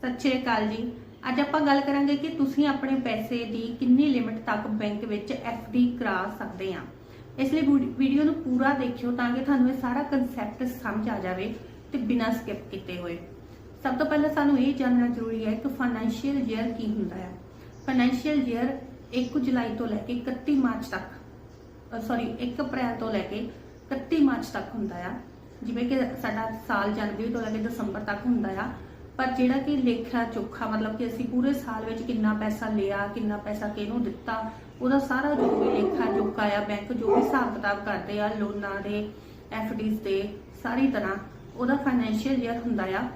ਸਤਿ ਸ਼੍ਰੀ ਅਕਾਲ ਜੀ। ਅੱਜ ਆਪਾਂ ਗੱਲ ਕਰਾਂਗੇ ਕਿ ਤੁਸੀਂ ਆਪਣੇ ਪੈਸੇ ਦੀ ਕਿੰਨੀ ਲਿਮਿਟ ਤੱਕ ਬੈਂਕ ਵਿੱਚ ਡੀ ਕਰਾ ਸਕਦੇ ਆ। ਇਸ ਲਈ ਵੀਡੀਓ ਨੂੰ ਪੂਰਾ ਦੇਖਿਓ ਤਾਂ ਕਿ ਤੁਹਾਨੂੰ ਇਹ ਸਾਰਾ ਕਨਸੈਪਟ ਸਮਝ ਆ ਜਾਵੇ ਤੇ ਬਿਨਾਂ ਸਕਿਪ ਕੀਤੇ ਹੋਏ। ਸਭ ਤੋਂ ਪਹਿਲਾਂ ਸਾਨੂੰ ਇਹ ਜਾਣਨਾ ਜ਼ਰੂਰੀ ਹੈ ਕਿ ਫਾਈਨੈਂਸ਼ੀਅਲ ਈਅਰ ਕੀ ਹੁੰਦਾ ਹੈ ਫਾਈਨੈਂਸ਼ੀਅਲ ਈਅਰ 1 ਜੁਲਾਈ ਤੋਂ ਲੈ ਕੇ 31 ਮਾਰਚ ਤੱਕ ਸੌਰੀ 1 ਅਪ੍ਰੈਲ ਤੋਂ ਲੈ ਕੇ 31 ਮਾਰਚ ਤੱਕ ਹੁੰਦਾ ਆ। ਜਿਵੇਂ ਕਿ ਸਾਡਾ ਸਾਲ ਜਨਵਰੀ ਤੋਂ ਲੈ ਕੇ ਦਸੰਬਰ ਤੱਕ ਹੁੰਦਾ ਆ। ਪਰ ਜਿਹੜਾ ਕਿ ਲੇਖਾ ਚੋਖਾ, ਮਤਲਬ ਕਿ ਅਸੀਂ ਪੂਰੇ ਸਾਲ ਵਿੱਚ ਕਿੰਨਾ ਪੈਸਾ ਲਿਆ, ਕਿੰਨਾ ਪੈਸਾ ਕਿਹਨੂੰ ਦਿੱਤਾ, ਉਹਦਾ ਸਾਰਾ ਜੋ ਵੀ ਲੇਖਾ ਚੋਖਾ ਆ ਬੈਂਕ ਜੋ ਵੀ ਹਿਸਾਬ ਕਿਤਾਬ ਕਰਦੇ ਆ, ਲੋਨਾਂ ਦੇ ਡੀਜ਼ ਦੇ, ਸਾਰੀ ਤਰ੍ਹਾਂ ਉਹਦਾ ਫਾਈਨੈਂਸ਼ੀਅਲ ਈਅਰ ਹੁੰਦਾ ਆ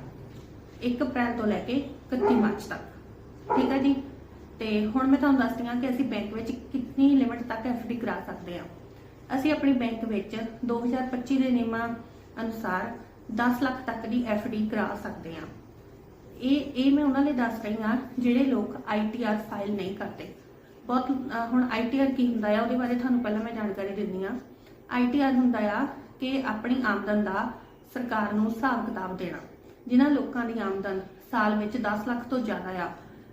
1 ਅਪ੍ਰੈਲ ਤੋਂ ਲੈ ਕੇ 31 ਮਾਰਚ ਤੱਕ। ਠੀਕ ਹੈ ਜੀ? ਤੇ ਹੁਣ ਮੈਂ ਤੁਹਾਨੂੰ ਦੱਸਦੀ ਹਾਂ ਕਿ ਅਸੀਂ ਬੈਂਕ ਵਿੱਚ ਕਿੰਨੀ ਲਿਮਿਟ ਤੱਕ ਡੀ ਕਰਾ ਸਕਦੇ ਹਾਂ। ਅਸੀਂ ਆਪਣੀ ਬੈਂਕ ਵਿੱਚ 2025 ਦੇ ਨਿਯਮਾਂ ਅਨੁਸਾਰ 10 ਲੱਖ ਤੱਕ ਦੀ ਡੀ ਕਰਾ ਸਕਦੇ ਹਾਂ। ਇਹ ਇਹ ਮੈਂ ਉਹਨਾਂ ਲਈ ਦੱਸ ਰਹੀ ਹਾਂ ਜਿਹੜੇ ਲੋਕ ਆਈਟੀਆਰ ਫਾਈਲ ਨਹੀਂ ਕਰਦੇ। ਬਹੁਤ, ਅਹ, ਹੁਣ ਆਈਟੀਆਰ ਕੀ ਹੁੰਦਾ ਆ, ਉਹਦੇ ਬਾਰੇ ਤੁਹਾਨੂੰ ਪਹਿਲਾਂ ਮੈਂ ਜਾਣਕਾਰੀ ਦਿੰਦੀ ਹਾਂ। ਆਈਟੀਆਰ ਹੁੰਦਾ ਆ ਕਿ ਆਪਣੀ ਆਮਦਨ ਦਾ ਸਰਕਾਰ ਨੂੰ ਹਿਸਾਬ ਕਿਤਾਬ ਦੇਣਾ। ਜਿਨ੍ਹਾਂ ਲੋਕਾਂ ਦੀ ਆਮਦਨ ਸਾਲ ਵਿੱਚ 10 ਲੱਖ ਤੋਂ ਜ਼ਿਆਦਾ ਆ,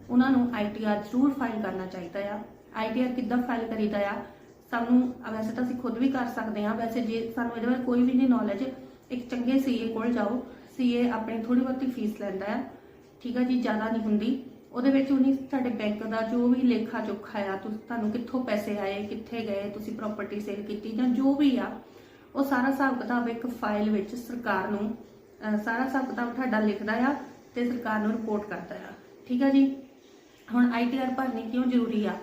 ਉਹਨਾਂ ਨੂੰ ਆਈਟੀਆਰ ਜ਼ਰੂਰ ਫਾਈਲ ਕਰਨਾ ਚਾਹੀਦਾ ਆ। ਆਈਟੀਆਰ ਕਿੱਦਾਂ ਫਾਈਲ ਕਰੀਦਾ ਆ, ਸਾਨੂੰ ਵੈਸੇ ਤਾਂ ਅਸੀਂ ਖੁਦ ਵੀ ਕਰ ਸਕਦੇ ਹਾਂ। ਵੈਸੇ ਜੇ ਸਾਨੂੰ ਇਹਦੇ ਬਾਰੇ ਕੋਈ ਵੀ ਨਹੀਂ ਨੌਲੇਜ ਇੱਕ ਚੰਗੇ ਸੀਏ ਕੋਲ ਜਾਓ। ਸੀਏ ਆਪਣੀ ਥੋੜੀ ਬਹੁਤੀ ਫੀਸ ਲੈਂਦਾ ਆ। ਠੀਕ ਆ ਜੀ, ਜ਼ਿਆਦਾ ਨਹੀਂ ਹੁੰਦੀ। ਉਹਦੇ ਵਿੱਚ ਉਹਨੇ ਤੁਹਾਡੇ ਬੈਂਕ ਦਾ ਜੋ ਵੀ ਲੇਖਾ ਜੋਖਾ ਆ, ਤੁਸੀਂ, ਤੁਹਾਨੂੰ ਕਿੱਥੋਂ ਪੈਸੇ ਆਏ, ਕਿੱਥੇ ਗਏ, ਤੁਸੀਂ ਪ੍ਰਾਪਰਟੀ ਸੇਲ ਕੀਤੀ ਜਾਂ ਜੋ ਵੀ ਆ, ਉਹ ਸਾਰਾ ਹਿਸਾਬ ਕਿਤਾਬ ਇੱਕ ਫਾਈਲ ਵਿੱਚ ਸਰਕਾਰ ਨੂੰ ਸਾਰਾ ਹਿਸਾਬ ਕਿਤਾਬ ਤੁਹਾਡਾ ਲਿਖਦਾ ਆ ਤੇ ਸਰਕਾਰ ਨੂੰ ਰਿਪੋਰਟ ਕਰਦਾ ਆ। ਠੀਕ ਆ ਜੀ? ਹੁਣ ਆਈਟੀਆਰ ਭਰਨੀ ਕਿਉਂ ਜ਼ਰੂਰੀ ਆ?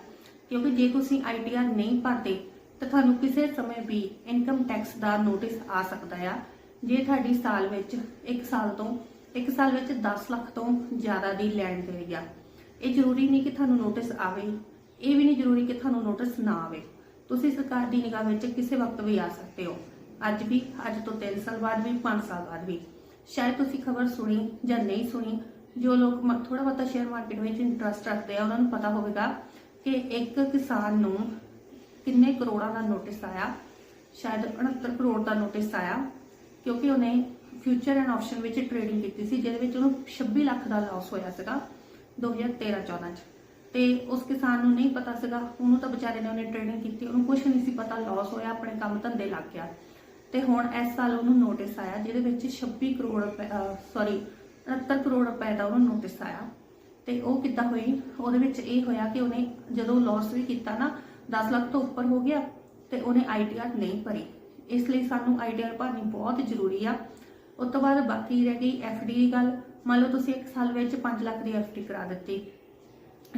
ਕਿਉਂਕਿ ਜੇ ਤੁਸੀਂ ਆਈਟੀਆਰ ਨਹੀਂ ਭਰਦੇ, ਤਾਂ ਤੁਹਾਨੂੰ ਕਿਸੇ ਸਮੇਂ ਵੀ ਇਨਕਮ ਟੈਕਸ ਦਾ ਨੋਟਿਸ ਆ ਸਕਦਾ ਆ। ਜੇ ਤੁਹਾਡੀ ਸਾਲ ਵਿੱਚ 1 ਸਾਲ ਤੋਂ 1 ਸਾਲ ਵਿੱਚ 10 ਲੱਖ ਤੋਂ ਜ਼ਿਆਦਾ ਦੀ ਲੈਣ ਦੇਣੀ ਆ ਇਹ ਜ਼ਰੂਰੀ ਨਹੀਂ ਕਿ ਤੁਹਾਨੂੰ ਨੋਟਿਸ ਆਵੇ, ਇਹ ਵੀ ਨਹੀਂ ਜ਼ਰੂਰੀ ਕਿ ਤੁਹਾਨੂੰ ਨੋਟਿਸ ਨਾ ਆਵੇ। ਤੁਸੀਂ ਸਰਕਾਰ ਦੀ ਨਿਗਾਹ ਵਿੱਚ ਕਿਸੇ ਵਕਤ ਵੀ ਆ ਸਕਦੇ ਹੋ। ਅੱਜ ਵੀ, ਅੱਜ ਤੋਂ 3 ਸਾਲ ਬਾਅਦ ਵੀ 5 ਸਾਲ ਬਾਅਦ ਵੀ। ਸ਼ਾਇਦ ਤੁਸੀਂ ਖਬਰ ਸੁਣੀ ਜਾਂ ਨਹੀਂ ਸੁਣੀ, ਜੋ ਲੋਕ ਥੋੜਾ ਬਹੁਤਾ ਸ਼ੇਅਰ ਮਾਰਕੀਟ ਵਿੱਚ ਇੰਟਰਸਟ ਰੱਖਦੇ ਆ, ਉਹਨਾਂ ਨੂੰ ਪਤਾ ਹੋਵੇਗਾ ਕਿ ਇੱਕ ਕਿਸਾਨ ਨੂੰ ਕਿੰਨੇ ਕਰੋੜਾਂ ਦਾ ਨੋਟਿਸ ਆਇਆ, ਸ਼ਾਇਦ 69 ਕਰੋੜ ਦਾ ਨੋਟਿਸ ਆਇਆ, ਕਿਉਂਕਿ ਉਹਨੇ ਫਿਊਚਰ ਐਂਡ ਆਪਸ਼ਨ ਵਿੱਚ ਟ੍ਰੇਡਿੰਗ ਕੀਤੀ ਸੀ, ਜਿਹਦੇ ਵਿੱਚ ਉਹਨੂੰ 26 ਲੱਖ ਦਾ ਲਾਸ ਹੋਇਆ ਸੀਗਾ 2013-14 ਚ। ਤੇ ਉਸ ਕਿਸਾਨ ਨੂੰ ਨਹੀਂ ਪਤਾ ਸੀਗਾ, ਉਹਨੂੰ ਤਾਂ ਵਿਚਾਰੇ ਨੇ ਉਹਨੇ ਟ੍ਰੇਡਿੰਗ ਕੀਤੀ, ਉਹਨੂੰ ਕੁਝ ਨਹੀਂ ਸੀ ਪਤਾ ਲਾਸ ਹੋਇਆ, ਆਪਣੇ ਕੰਮ ਧੰਦੇ ਲੱਗ ਗਿਆ। ਤੇ ਹੁਣ ਇਸ ਸਾਲ ਉਹਨੂੰ ਨੋਟਿਸ ਆਇਆ, ਜਿਹਦੇ ਵਿੱਚ 26 ਕਰੋੜ ਰੁਪਏ ਸੌਰੀ 69 ਕਰੋੜ ਰੁਪਏ ਦਾ ਉਹਨੂੰ ਨੋਟਿਸ ਆਇਆ। ਤੇ ਉਹ ਕਿੱਦਾਂ ਹੋਈ? ਉਹਦੇ ਵਿੱਚ ਇਹ ਹੋਇਆ ਕਿ ਉਹਨੇ ਜਦੋਂ ਲਾਸ ਵੀ ਕੀਤਾ ਨਾ 10 ਲੱਖ ਤੋਂ ਉੱਪਰ ਹੋ ਗਿਆ ਤੇ ਉਹਨੇ ਆਈਟੀਆਰ ਨਹੀਂ ਭਰੀ। ਇਸ ਲਈ ਸਾਨੂੰ ਆਈਟੀਆਰ ਭਰਨੀ ਬਹੁਤ ਜ਼ਰੂਰੀ ਆ। ਉਸ ਤੋਂ ਬਾਅਦ ਬਾਕੀ ਰਹਿ ਗਈ ਐਫਡੀ ਦੀ ਗੱਲ। ਮੰਨ ਲਓ ਤੁਸੀਂ 1 ਸਾਲ ਵਿੱਚ 5 ਲੱਖ ਦੀ ਐਫਡੀ ਕਰਾ ਦਿੱਤੀ।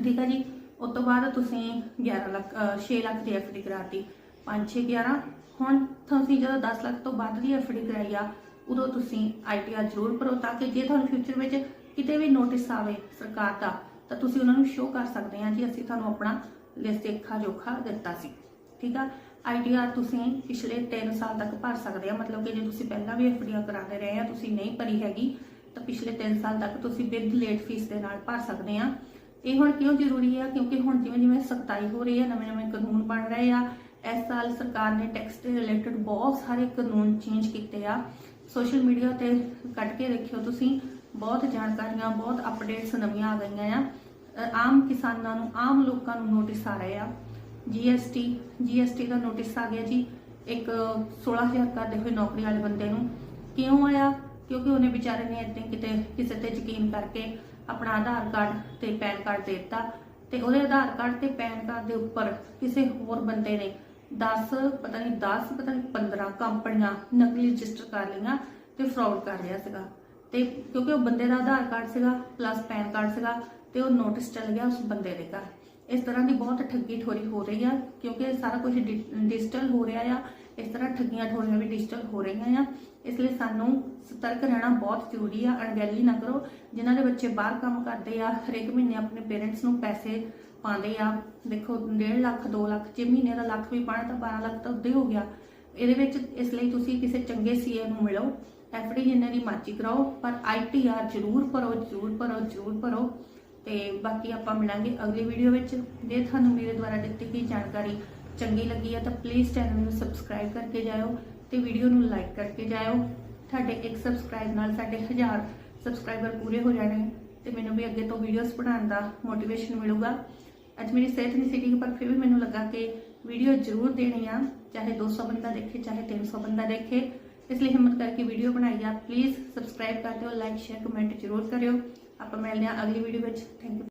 ਠੀਕ ਆ ਜੀ? ਉਸ ਤੋਂ ਬਾਅਦ ਤੁਸੀਂ 11 ਲੱਖ 6 ਲੱਖ ਦੀ ਐਫਡੀ ਕਰਾਤੀ। 5 6 11 ਹੁਣ ਤੁਸੀਂ ਜਦੋਂ 10 ਲੱਖ ਤੋਂ ਵੱਧ ਦੀ ਐਫਡੀ ਕਰਾਈ ਆ, ਉਦੋਂ ਤੁਸੀਂ ਆਈਟੀਆਰ ਜ਼ਰੂਰ ਭਰੋ ਤਾਂ ਕਿ ਜੇ ਤੁਹਾਨੂੰ ਫਿਊਚਰ ਵਿੱਚ ਕਿਤੇ ਵੀ ਨੋਟਿਸ ਆਵੇ ਸਰਕਾਰ ਦਾ, ਤਾਂ ਤੁਸੀਂ ਉਹਨਾਂ ਨੂੰ ਸ਼ੋਅ ਕਰ ਸਕਦੇ ਆ ਜੀ। ਅਸੀਂ ਤੁਹਾਨੂੰ ਆਪਣਾ ਲਿਸਟ ਦੇਖਾ ਜੋਖਾ ਦਿੱਤਾ ਸੀ। ਠੀਕ ਆ? ਆਈਟੀਆਰ ਤੁਸੀਂ ਪਿਛਲੇ 3 ਸਾਲ ਤੱਕ ਭਰ ਸਕਦੇ ਆ। ਮਤਲਬ ਕਿ ਜੇ ਤੁਸੀਂ ਪਹਿਲਾਂ ਵੀ ਐਫਡੀਆਂ ਕਰਾਉਂਦੇ ਰਹੇ ਆ, ਤੁਸੀਂ ਨਹੀਂ ਭਰੀ ਹੈਗੀ, ਤਾਂ ਪਿਛਲੇ 3 ਸਾਲ ਤੱਕ ਤੁਸੀਂ ਵਿਦ ਲੇਟ ਫੀਸ ਦੇ ਨਾਲ ਭਰ ਸਕਦੇ ਆ। ਇਹ ਹੁਣ ਕਿਉਂ ਜ਼ਰੂਰੀ ਆ? ਕਿਉਂਕਿ ਹੁਣ ਜਿਵੇਂ ਜਿਵੇਂ ਸਖਤਾਈ ਹੋ ਰਹੀ ਹੈ ਨਵੇਂ ਨਵੇਂ ਕਾਨੂੰਨ ਬਣ ਰਹੇ ਆ। ਇਸ ਸਾਲ ਸਰਕਾਰ ਨੇ ਟੈਕਸ ਦੇ ਰਿਲੇਟਡ ਬਹੁਤ ਸਾਰੇ ਕਾਨੂੰਨ ਚੇਂਜ ਕੀਤੇ ਆ। ਸੋਸ਼ਲ ਮੀਡੀਆ ਤੇ ਕੱਢ ਕੇ ਦੇਖਿਓ ਤੁਸੀਂ, ਬਹੁਤ ਜਾਣਕਾਰੀਆਂ, ਬਹੁਤ ਅਪਡੇਟਸ ਨਵੀਆਂ ਆ ਗਈਆਂ ਆ। ਆਮ ਕਿਸਾਨਾਂ ਨੂੰ, ਆਮ ਲੋਕਾਂ ਨੂੰ ਨੋਟਿਸ ਆ ਰਹੇ ਆ। ਜੀਐਸਟੀ ਜੀਐਸਟੀ ਦਾ ਨੋਟਿਸ ਆ ਗਿਆ ਜੀ। ਇੱਕ 16000 ਕਰਦੇ ਹੋਏ ਨੌਕਰੀ ਵਾਲੇ ਬੰਦੇ ਨੂੰ। ਕਿਉਂ ਆਇਆ? ਕਿਉਂਕਿ ਉਹਨੇ ਵਿਚਾਰੇ ਨੇ ਇੱਦਾਂ ਕਿਤੇ ਕਿਸੇ ਤੇ ਯਕੀਨ ਕਰਕੇ ਆਪਣਾ ਆਧਾਰ ਕਾਰਡ ਤੇ ਪੈਨ ਕਾਰਡ ਦੇ ਦਿੱਤਾ ਤੇ ਉਹਦੇ ਆਧਾਰ ਕਾਰਡ ਤੇ ਪੈਨ ਕਾਰਡ ਦੇ ਉੱਪਰ ਕਿਸੇ ਹੋਰ ਬੰਦੇ ਨੇ 10 ਪਤਾ ਨਹੀਂ 10 ਪਤਾ ਨਹੀਂ 15 ਕੰਪਨੀਆਂ ਨਕਲੀ ਰਜਿਸਟਰ ਕਰ ਲਈਆਂ ਤੇ ਫਰਾਡ ਕਰ ਰਿਹਾ ਸੀਗਾ। ਤੇ ਕਿਉਂਕਿ ਉਹ ਬੰਦੇ ਦਾ ਆਧਾਰ ਕਾਰਡ ਸੀਗਾ ਪਲੱਸ ਪੈਨ ਕਾਰਡ ਸੀਗਾ ਤੇ ਉਹ ਨੋਟਿਸ ਚੱਲ ਗਿਆ ਉਸ ਬੰਦੇ ਦੇ ਘਰ। ਇਸ ਤਰ੍ਹਾਂ ਦੀ ਬਹੁਤ ਠੱਗੀ ਠੋਰੀ ਹੋ ਰਹੀ ਆ, ਕਿਉਂਕਿ ਇਹ ਸਾਰਾ ਕੁਝ ਡਿਜੀਟਲ ਹੋ ਰਿਹਾ ਆ, ਇਸ ਤਰ੍ਹਾਂ ਠੱਗੀਆਂ ਠੋਰੀਆਂ ਵੀ ਡਿਜੀਟਲ ਹੋ ਰਹੀਆਂ ਆ। ਇਸ ਲਈ ਸਾਨੂੰ ਸਤਰਕ ਰਹਿਣਾ ਬਹੁਤ ਜ਼ਰੂਰੀ ਆ, ਅਣਗਹਿਲੀ ਨਾ ਕਰੋ। ਜਿਨ੍ਹਾਂ ਦੇ ਬੱਚੇ ਬਾਹਰ ਕੰਮ ਕਰਦੇ ਆ, ਹਰੇਕ ਮਹੀਨੇ ਆਪਣੇ ਪੇਰੈਂਟਸ ਨੂੰ ਪੈਸੇ ਪਾਉਂਦੇ ਆ। ਦੇਖੋ 1.5 ਲੱਖ 2 ਲੱਖ, ਜੇ ਮਹੀਨੇ ਦਾ ਲੱਖ ਵੀ ਪਾਣਾ ਤਾਂ 12 ਲੱਖ ਤਾਂ ਉੱਦੇ ਹੋ ਗਿਆ। ਇਹਦੇ ਵਿੱਚ ਇਸ ਲਈ ਤੁਸੀਂ ਕਿਸੇ ਚੰਗੇ ਸੀਏ ਨੂੰ ਮਿਲੋ ਐਫਡੀ ਜਿੰਨੇ ਦੀ ਮਰਜ਼ੀ ਕਰਾਓ, ਪਰ ਆਈਟੀਆਰ ਜ਼ਰੂਰ ਭਰੋ ਜ਼ਰੂਰ ਭਰੋ ਜ਼ਰੂਰ ਭਰੋ। ਤੇ ਬਾਕੀ ਆਪਾਂ ਮਿਲਾਂਗੇ ਅਗਲੀ ਵੀਡੀਓ ਵਿੱਚ। ਜੇ ਤੁਹਾਨੂੰ ਮੇਰੇ ਦੁਆਰਾ ਦਿੱਤੀ ਗਈ ਜਾਣਕਾਰੀ ਚੰਗੀ ਲੱਗੀ ਹੈ ਤਾਂ ਪਲੀਜ਼ ਚੈਨਲ ਨੂੰ ਸਬਸਕ੍ਰਾਈਬ ਕਰਕੇ ਜਾਇਓ ਤੇ ਵੀਡੀਓ ਨੂੰ ਲਾਈਕ ਕਰਕੇ ਜਾਇਓ। ਤੁਹਾਡੇ ਇੱਕ ਸਬਸਕ੍ਰਾਈਬ ਨਾਲ ਸਾਡੇ 1000 ਸਬਸਕ੍ਰਾਈਬਰ ਪੂਰੇ ਹੋ ਜਾਣੇ ਤੇ ਮੈਨੂੰ ਵੀ ਅੱਗੇ ਤੋਂ ਵੀਡੀਓਜ਼ ਬਣਾਉਣ ਦਾ ਮੋਟੀਵੇਸ਼ਨ ਮਿਲੂਗਾ। ਅੱਜ ਮੇਰੀ ਸਿਹਤ ਨਹੀਂ ਸੀ ਠੀਕ, ਪਰ ਫਿਰ ਵੀ ਮੈਨੂੰ ਲੱਗਾ ਕਿ ਵੀਡੀਓ ਜ਼ਰੂਰ ਦੇਣੀ ਆ, ਚਾਹੇ 200 ਬੰਦਾ ਦੇਖੇ, ਚਾਹੇ 300 ਬੰਦਾ ਦੇਖੇ। ਇਸ ਲਈ ਹਿੰਮਤ ਕਰਕੇ ਵੀਡੀਓ ਬਣਾਈ ਆ। ਪਲੀਜ਼ ਸਬਸਕ੍ਰਾਈਬ ਕਰ ਦਿਓ ਲਾਈਕ ਸ਼ੇਅਰ ਕਮੈਂਟ ਜ਼ਰੂਰ ਕਰਿਓ। ਆਪਾਂ ਮਿਲਦੇ ਹਾਂ ਅਗਲੀ ਵੀਡੀਓ ਵਿੱਚ। Thank you